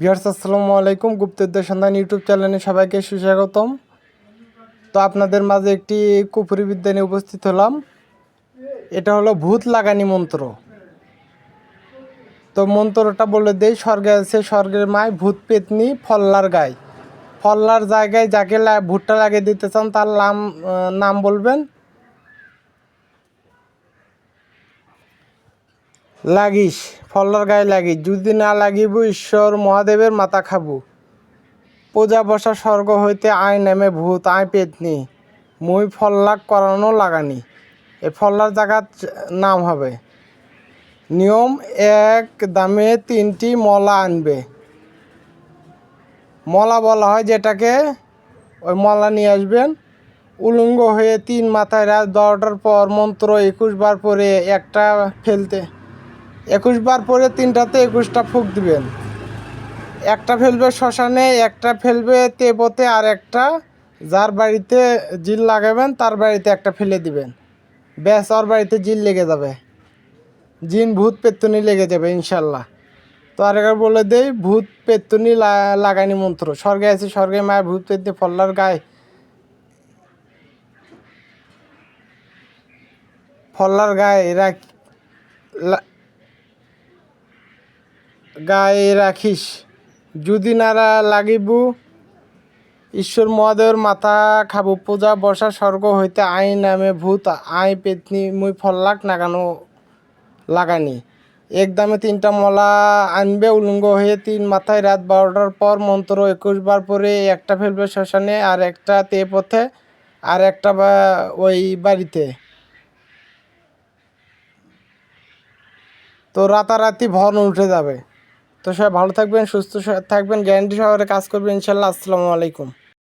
বিহার্স আসসালামু আলাইকুম। গুপ্তদের সন্ধান ইউটিউব চ্যানেলে সবাইকে সুস্বাগতম। তো আপনাদের মাঝে একটি কুপুরি বিদ্যা নিয়ে উপস্থিত হলাম। এটা হলো ভূত লাগানি মন্ত্র। তো মন্ত্রটা বলে দেই, স্বর্গে আছে, স্বর্গের মায় ভূত পেতনি, ফল্লার গায়ে ফল্লার জায়গায় যাকে ভূতটা লাগিয়ে দিতে চান, তার নাম নাম বলবেন। লাগিস। ফল্লার গায়ে লাগি, যদি না লাগিব ঈশ্বর মহাদেবের মাথা খাব। পূজা বসা স্বর্গ হইতে আয় নেমে ভূত, আয় পেতনি। মুই ফল্লাক করানো লাগানি, এ ফল্লার জায়গার নাম হবে। নিয়ম এক, দামে তিনটি মলা আনবে। মলা বলা হয় যেটাকে, ওই মলা নিয়ে আসবেন। উলঙ্গ হয়ে তিন মাথায় রাত দশটার পর মন্ত্র একুশ বার পরে একটা ফেলতে একুশ বার পরে তিনটাতে একুশটা ফুক দিবেন। একটা ফেলবে শ্মশানে, একটা ফেলবে তেপোতে আর একটা যার বাড়িতে জিল লাগাবেন, তার বাড়িতে একটা ফেলে দিবেন। ব্যাস, ওর বাড়িতে জিল লেগে যাবে। জিন ভূত পেত্তুনি লেগে যাবে, ইনশাল্লাহ। তো আরেকবার বলে দেই, ভূত পেত্তুনি লাগানি মন্ত্র। স্বর্গে আছে, স্বর্গে মায়ের ভূত পেত্তি ফল্লার গায়ে। ফল্লার গায়ে লা- গায়ে রাখিস। যদি নারা লাগিবু, ঈশ্বর মহাদেবের মাথা খাব। পূজা বসা স্বর্গ হইতে আই নামে ভূত, আই পেতনি, মুই ফল্লাক নাগানো লাগানি একদমে তিনটা মলা আনবে উলঙ্গ হয়ে তিন মাথায় রাত বারোটার পর মন্ত্র একুশ বার পরে একটা ফেলবে শ্মশানে আর একটা তে পথে আর একটা বা ওই বাড়িতে। তো রাতারাতি ভন উঠে যাবে। তো সবাই ভালো থাকবেন সুস্থ থাকবেন গ্যারান্টি সহকারে কাজ করবেন। ইনশাল্লাহ আসসালামু আলাইকুম।